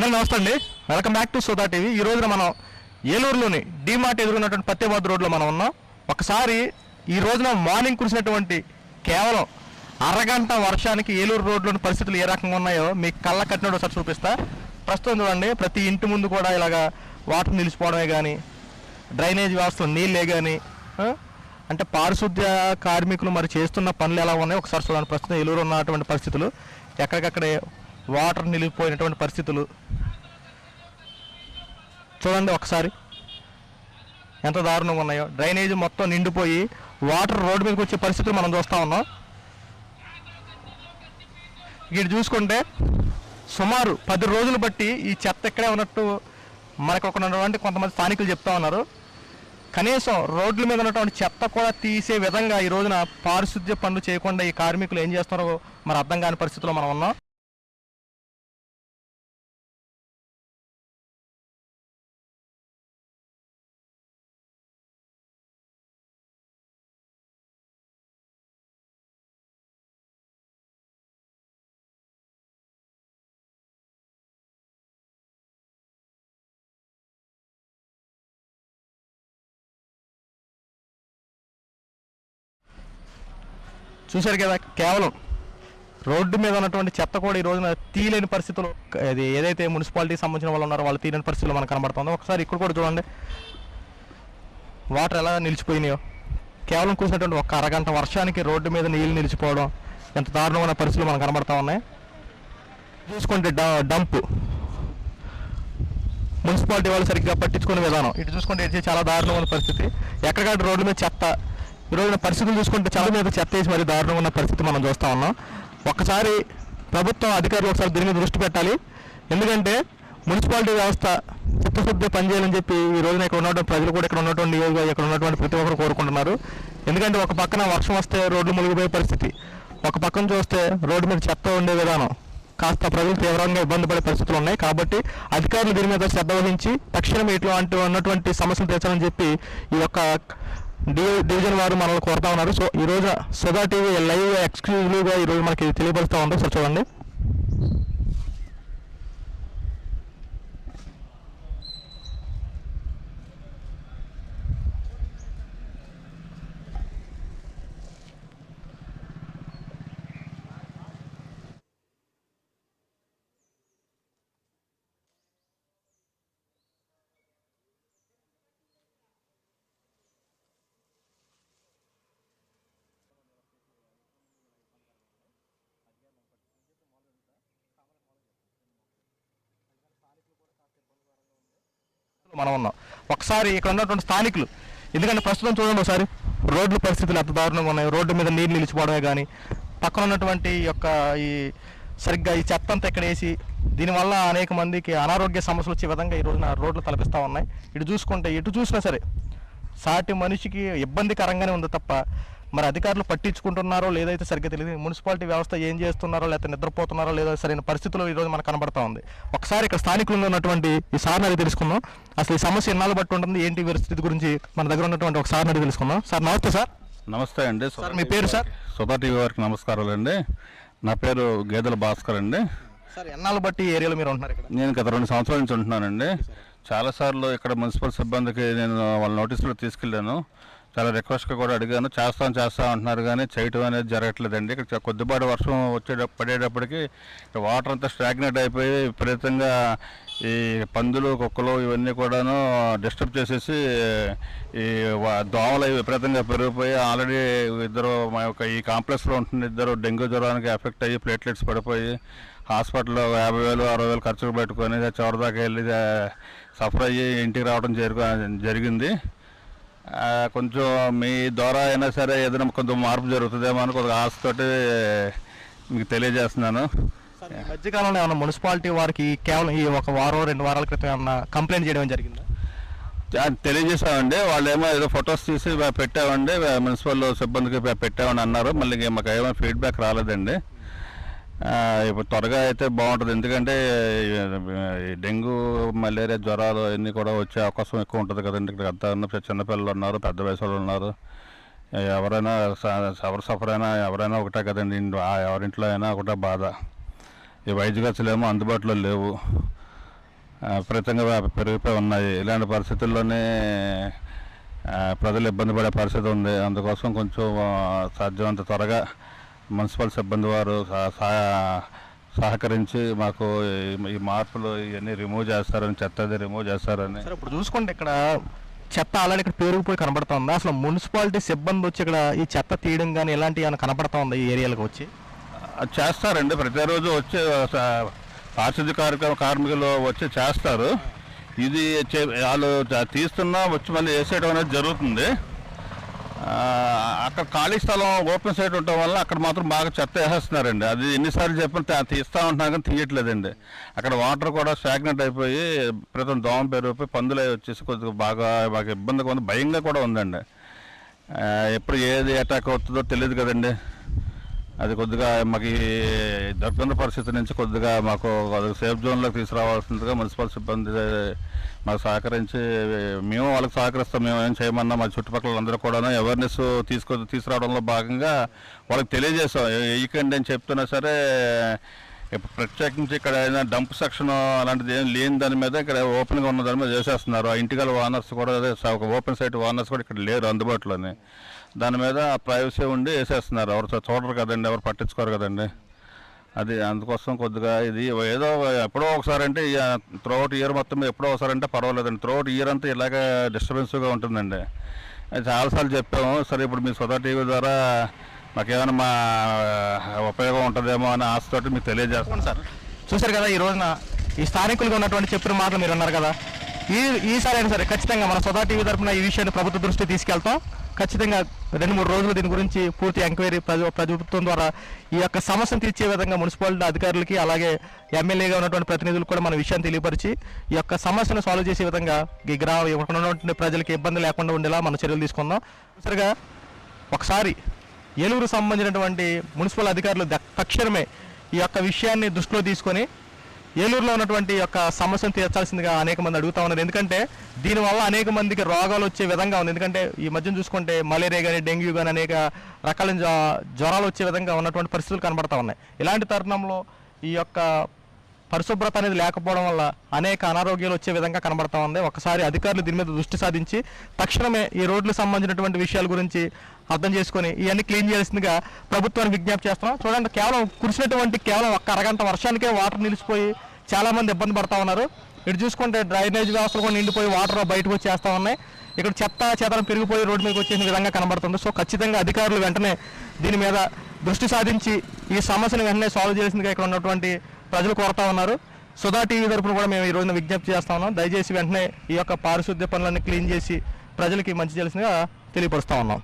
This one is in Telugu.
అందరూ నమస్తే అండి. Welcome back to Soda TV ఈ రోజున మనం ఏలూరులోని డీమార్ట్ ఎదురున్నటువంటి పత్తేబాద్ రోడ్లో మనం ఉన్నాం. ఒకసారి ఈ రోజున మార్నింగ్ కురిసినటువంటి కేవలం అరగంట వర్షానికి ఏలూరు రోడ్లోని పరిస్థితులు ఏ రకంగా ఉన్నాయో మీకు కళ్ళ కట్టినట్టు ఒకసారి చూపిస్తా. ప్రస్తుతం చూడండి ప్రతి ఇంటి ముందు కూడా ఇలాగా వాటర్ నిలిచిపోవడమే కానీ డ్రైనేజ్ వ్యవస్థలో నీళ్ళే కానీ అంటే పారిశుద్ధ్య కార్మికులు మరి చేస్తున్న పనులు ఎలా ఉన్నాయో? ఒకసారి చూడండి ప్రస్తుతం ఏలూరు ఉన్నటువంటి పరిస్థితులు ఎక్కడికక్కడే వాటర్ నిలిగిపోయినటువంటి పరిస్థితులు. చూడండి ఒకసారి. ఎంత దారుణంగా ఉన్నాయో. డ్రైనేజ్ మొత్తం నిండిపోయి వాటర్ రోడ్డు మీదకి వచ్చే పరిస్థితులు మనం చూస్తూ ఉన్నాం. ఇటు చూసుకుంటే సుమారు పది రోజులు బట్టి ఈ చెత్త ఇక్కడే ఉన్నట్టు మనకు ఒక ఉన్నటువంటి కొంతమంది స్థానికులు చెప్తా ఉన్నారు. కనీసం రోడ్ల మీద ఉన్నటువంటి చెత్త కూడా తీసే విధంగా ఈ రోజున పారిశుద్ధ్య పనులు చేయకుండా ఈ కార్మికులు ఏం చేస్తున్నారో మరి అర్థం కాని పరిస్థితిలో మనం ఉన్నాం. చూశారు కదా కేవలం రోడ్డు మీద ఉన్నటువంటి చెత్త కూడా ఈ రోజున తీయలేని పరిస్థితులు అది ఏదైతే మున్సిపాలిటీకి సంబంధించిన వాళ్ళు ఉన్నారో వాళ్ళు తీయలేని పరిస్థితులు మనకు కనబడుతుందో. ఒకసారి ఇక్కడ కూడా చూడండి. వాటర్ ఎలా నిలిచిపోయినాయో. కేవలం కూర్చున్నటువంటి ఒక అరగంట వర్షానికి రోడ్డు మీద నీళ్ళు నిలిచిపోవడం ఎంత దారుణమైన పరిస్థితులు మనకు కనబడుతూ ఉన్నాయి. చూసుకుంటే డ- డంపు. మున్సిపాలిటీ వాళ్ళు సరిగ్గా పట్టించుకునే విధానం. ఇటు చూసుకుంటే చాలా దారుణమైన పరిస్థితి. ఎక్కడికక్కడ రోడ్డు మీద చెత్త ఈ రోజున పరిస్థితులు చూసుకుంటే చాలా మీద చెత్త వేసి మరి దారుణంగా ఉన్న పరిస్థితి మనం చూస్తా ఉన్నాం. ఒక్కసారి ప్రభుత్వం అధికారులు ఒకసారి దీని మీద దృష్టి పెట్టాలి. ఎందుకంటే మున్సిపాలిటీ వ్యవస్థ చిత్తశుద్ధి పనిచేయాలని చెప్పి ఈ రోజున ఇక్కడ ఉన్నటువంటి ప్రజలు కూడా ఇక్కడ ఉన్నటువంటి నియోజకవర్గం ఇక్కడ ఉన్నటువంటి ప్రతి ఒక్కరు కోరుకుంటున్నారు. ఎందుకంటే ఒక పక్కన వర్షం వస్తే రోడ్లు మునిగిపోయే పరిస్థితి. ఒక పక్కన చూస్తే రోడ్డు మీద చెత్త ఉండే విధానం. కాస్త ప్రజలు తీవ్రంగా ఇబ్బంది పడే పరిస్థితులు ఉన్నాయి. కాబట్టి అధికారులు దీని మీద శ్రద్ధ వహించి తక్షణం ఇటువంటి ఉన్నటువంటి సమస్యలు తీర్చాలని చెప్పి ఈ యొక్క డివిజన్ వారు మనల్ని కోరుతా ఉన్నారు. సో ఈ సుధా టీవీ లైవ్ ఎక్స్క్లూజివ్గా ఈ రోజు మనకి తెలియపరుస్తూ ఉంది సో చూడండి. మనం ఉన్నాం. ఒకసారి ఇక్కడ ఉన్నటువంటి స్థానికులు ఎందుకంటే ప్రస్తుతం చూడండి ఒకసారి రోడ్ల పరిస్థితులు ఎంత దారుణంగా ఉన్నాయి. రోడ్డు మీద నీళ్ళు నిలిచిపోవడమే కానీ పక్కన ఉన్నటువంటి యొక్క ఈ సరిగ్గా ఈ చెత్త అంతా ఇక్కడ వేసి దీనివల్ల అనేక మందికి అనారోగ్య సమస్యలు వచ్చే విధంగా ఈ రోజున రోడ్లు తలపిస్తూ ఉన్నాయి. ఇటు చూసుకుంటే ఎటు చూసినా సరే సాటి మనిషికి ఇబ్బందికరంగానే ఉంది తప్ప మరి అధికారులు పట్టించుకుంటున్నారో లేదైతే సరిగ్గా తెలియదు. మున్సిపాలిటీ వ్యవస్థ ఏం చేస్తున్నారో లేకపోతే నిద్రపోతున్నారో లేదో సరైన పరిస్థితులు ఈ రోజు మనకు కనబడతా ఉంది. ఒకసారి ఇక్కడ స్థానికులు ఉన్నటువంటి ఈ సార్ అడిగి తెలుసుకుందాం. అసలు ఈ సమస్య ఎన్నాళ్ళు బట్టి ఉంటుంది? ఏంటి పరిస్థితి గురించి మన దగ్గర ఉన్నటువంటి ఒక సార్ అడిగి తెలుసుకుందాం. సార్ నమస్తే సార్. నమస్తే అండి. సార్, మీ పేరు సార్? సుధా టీవీ వారికి నమస్కారాలు అండి. నా పేరు గేదెల భాస్కర్ అండి. సార్ ఎన్నాళ్ళు బట్టి ఏరియాలో మీరు ఉంటున్నారు నేను గత రెండు సంవత్సరాల నుంచి ఉంటున్నానండి. చాలాసార్లు ఇక్కడ మున్సిపల్ సిబ్బందికి నేను వాళ్ళ నోటీసులు తీసుకెళ్ళాను. చాలా రిక్వెస్ట్గా కూడా అడిగాను. చేస్తాం చేస్తాం అంటున్నారు కానీ చేయటం అనేది జరగట్లేదండి. ఇక్కడ కొద్దిపాటి వర్షం వచ్చే పడేటప్పటికి వాటర్ అంతా స్టాగ్నేట్ అయిపోయి విపరీతంగా ఈ పందులు కుక్కలు ఇవన్నీ కూడాను డిస్టర్బ్ చేసేసి ఈ దోమలు అవి విపరీతంగా పెరిగిపోయి ఆల్రెడీ ఇద్దరు మా యొక్క ఈ కాంప్లెక్స్లో ఉంటున్న ఇద్దరు డెంగ్యూ జ్వరానికి ఎఫెక్ట్ అయ్యి ప్లేట్లెట్స్ పడిపోయి హాస్పిటల్లో యాభై వేలు అరవై వేలు ఖర్చులు పెట్టుకొని చివరిదాకా వెళ్ళి సఫర్ అయ్యి ఇంటికి రావడం జరిగింది. కొంచెం మీ ద్వారా అయినా సరే ఏదైనా కొంచెం మార్పు జరుగుతుందేమో అని కొద్దిగా ఆశతోటి మీకు తెలియజేస్తున్నాను. మధ్యకాలంలో ఏమన్నా మున్సిపాలిటీ వారికి కేవలం ఈ ఒక వారం రెండు వారాల క్రితం ఏమన్నా కంప్లైంట్ చేయడం జరిగిందా? తెలియజేసామండి వాళ్ళు ఏమో ఏదో ఫొటోస్ తీసి పెట్టామండి. మున్సిపల్ సిబ్బందికి పెట్టామని అన్నారు. మళ్ళీ ఇంక మాకు ఏమో ఫీడ్బ్యాక్ రాలేదండి. ఇప్పుడు త్వరగా అయితే బాగుంటుంది. ఎందుకంటే ఈ డెంగ్యూ మలేరియా జ్వరాలు అన్నీ కూడా వచ్చే అవకాశం ఎక్కువ ఉంటుంది కదండి ఇక్కడ అంతా చిన్నపిల్లలు ఉన్నారు పెద్ద వయసు వాళ్ళు ఉన్నారు ఎవరైనా ఎవరు సఫర్ అయినా ఎవరైనా ఒకటే కదండి. ఆ ఎవరింట్లో అయినా ఒకటే బాధ. ఈ వైద్య ఖర్చులేమో అందుబాటులో లేవు. విపరీతంగా పెరిగిపోయి ఉన్నాయి. ఇలాంటి పరిస్థితుల్లోనే ప్రజలు ఇబ్బంది పడే పరిస్థితి ఉంది. అందుకోసం కొంచెం సాధ్యమంత త్వరగా మున్సిపల్ సిబ్బంది వారు సహ- సహ- సహకరించి మాకు ఈ- మార్పులు ఇవన్నీ రిమూవ్ చేస్తారని చెత్త అది రిమూవ్ చేస్తారని. సరే ఇప్పుడు చూసుకుంటే ఇక్కడ చెత్త ఆల్రెడీ ఇక్కడ పేరుకుపోయి కనబడుతుంది? అసలు మున్సిపాలిటీ సిబ్బంది వచ్చి ఇక్కడ ఈ చెత్త తీయడం కానీ ఇలాంటివి ఏమైనా కనబడతా ఉంది ఈ ఏరియాలకు వచ్చి? చేస్తారండి. ప్రతిరోజు వచ్చే పారిశుద్ధ్య కార్యక్రమ కార్మికులు వచ్చి చేస్తారు. ఇది వాళ్ళు తీస్తున్నా వచ్చి మళ్ళీ వేసేయడం అనేది జరుగుతుంది. అక్కడ ఖాళీ స్థలం ఓపెన్ సైడ్ ఉండటం వల్ల అక్కడ మాత్రం బాగా చెత్త వేసేస్తున్నారండి. అది ఎన్నిసార్లు చెప్పిన తీస్తా ఉంటున్నారు కానీ తీయట్లేదండి. అక్కడ వాటర్ కూడా స్టాగ్నెంట్ అయిపోయి ప్రతి దోమ పెరిగిపోయి పందులు అవి వచ్చేసి కొద్దిగా బాగా మాకు ఇబ్బందిగా ఉంది. భయంగా కూడా ఉందండి. ఎప్పుడు ఏది అటాక్ అవుతుందో తెలియదు కదండి. అది కొద్దిగా మాకు దొరకని పరిస్థితి నుంచి కొద్దిగా మాకు సేఫ్ జోన్లోకి తీసుకురావాల్సిందిగా మున్సిపల్ సిబ్బంది మాకు సహకరించి మేము వాళ్ళకి సహకరిస్తాం. మేము ఏం చేయమన్నా మా చుట్టుపక్కల అందరూ కూడా అవేర్నెస్ తీసుకో తీసుకురావడంలో భాగంగా వాళ్ళకి తెలియజేస్తాం. వేయకండి అని చెప్తున్నా సరే ఇప్పుడు ప్రత్యేకించి ఇక్కడ ఏదైనా డంప్ సెక్షన్ అలాంటిది ఏం లేని దాని మీద ఇక్కడ ఓపెన్గా ఉన్న దాని మీద చేసేస్తున్నారు. ఆ ఇంటికల్ ఓనర్స్ కూడా అదే ఒక ఓపెన్ సైట్ ఓనర్స్ కూడా ఇక్కడ లేరు అందుబాటులోనే. దాని మీద ప్రైవసీ ఉండి వేసేస్తున్నారు. ఎవరు చూడరు కదండి ఎవరు పట్టించుకోరు కదండి. అది అందుకోసం కొద్దిగా ఇది ఏదో ఎప్పుడో ఒకసారి అంటే త్రోఅవుట్ ఇయర్ మొత్తం ఎప్పుడో ఒకసారి అంటే పర్వాలేదండి. త్రోఅవుట్ ఇయర్ అంతా ఇలాగే డిస్టర్బెన్స్గా ఉంటుందండి. చాలాసార్లు చెప్పాము. సరే ఇప్పుడు మీ సొదా టీవీ ద్వారా మాకేమైనా మా ఉపయోగం ఉంటుందేమో అనే ఆశతోటి మీకు తెలియజేస్తాను సార్. చూశారు కదా ఈ రోజున ఈ స్థానికులుగా ఉన్నటువంటి చెప్పిన మాటలు మీరు అన్నారు కదా. ఈ ఈసారి అయినా సరే ఖచ్చితంగా మన సొదా టీవీ తరఫున ఈ విషయాన్ని ప్రభుత్వ దృష్టి తీసుకెళ్తాం. ఖచ్చితంగా రెండు మూడు రోజులు దీని గురించి పూర్తి ఎంక్వైరీ ప్రభుత్వం ద్వారా ఈ యొక్క సమస్యను తీర్చే విధంగా మున్సిపాలిటీ అధికారులకి అలాగే ఎమ్మెల్యేగా ఉన్నటువంటి ప్రతినిధులకు కూడా మన విషయాన్ని తెలియపరిచి ఈ యొక్క సమస్యను సాల్వ్ చేసే విధంగా ఈ గ్రామ ఉన్నటువంటి ప్రజలకు ఇబ్బంది లేకుండా ఉండేలా మనం చర్యలు తీసుకుందాం. సరిగా ఒకసారి ఏలూరు సంబంధించినటువంటి మున్సిపల్ అధికారులు తక్షణమే ఈ యొక్క విషయాన్ని దృష్టిలో తీసుకొని ఏలూరులో ఉన్నటువంటి యొక్క సమస్యను తీర్చాల్సిందిగా అనేక మంది అడుగుతా ఉన్నారు. ఎందుకంటే దీనివల్ల అనేక మందికి రోగాలు వచ్చే విధంగా ఉంది. ఎందుకంటే ఈ మధ్యన చూసుకుంటే మలేరియా కానీ డెంగ్యూ కానీ అనేక రకాల జ్వ- జ్వరాలు వచ్చే విధంగా ఉన్నటువంటి పరిస్థితులు కనబడతా ఉన్నాయి. ఇలాంటి తరుణంలో ఈ యొక్క పరిశుభ్రత అనేది లేకపోవడం వల్ల అనేక అనారోగ్యాలు వచ్చే విధంగా కనబడతా ఉంది. ఒకసారి అధికారులు దీని మీద దృష్టి సాధించి తక్షణమే ఈ రోడ్లకు సంబంధించినటువంటి విషయాల గురించి అర్థం చేసుకొని ఇవన్నీ క్లీన్ చేయాల్సిందిగా ప్రభుత్వానికి విజ్ఞప్తి చేస్తున్నాం. చూడండి కేవలం కురిసినటువంటి కేవలం ఒక్క అరగంట వర్షానికే వాటర్ నిలిచిపోయి చాలామంది ఇబ్బంది పడతా ఉన్నారు. ఇటు చూసుకుంటే డ్రైనేజ్ వ్యవస్థలు కూడా నిండిపోయి వాటర్ బయటకు వచ్చేస్తూ ఉన్నాయి. ఇక్కడ చెత్త చేతనం పెరిగిపోయి రోడ్డు మీదకి వచ్చేసిన విధంగా కనబడుతుంది. సో ఖచ్చితంగా అధికారులు వెంటనే దీని మీద దృష్టి సాధించి ఈ సమస్యను వెంటనే సాల్వ్ చేసిందిగా ఇక్కడ ఉన్నటువంటి ప్రజలు కోరుతా ఉన్నారు. సుధా టీవీ తరఫున కూడా మేము ఈ రోజున విజ్ఞప్తి చేస్తా ఉన్నాం. దయచేసి వెంటనే ఈ యొక్క పారిశుద్ధ్య పనులన్నీ క్లీన్ చేసి ప్రజలకి మంచి తెలిసినగా తెలియపరుస్తూ ఉన్నాం.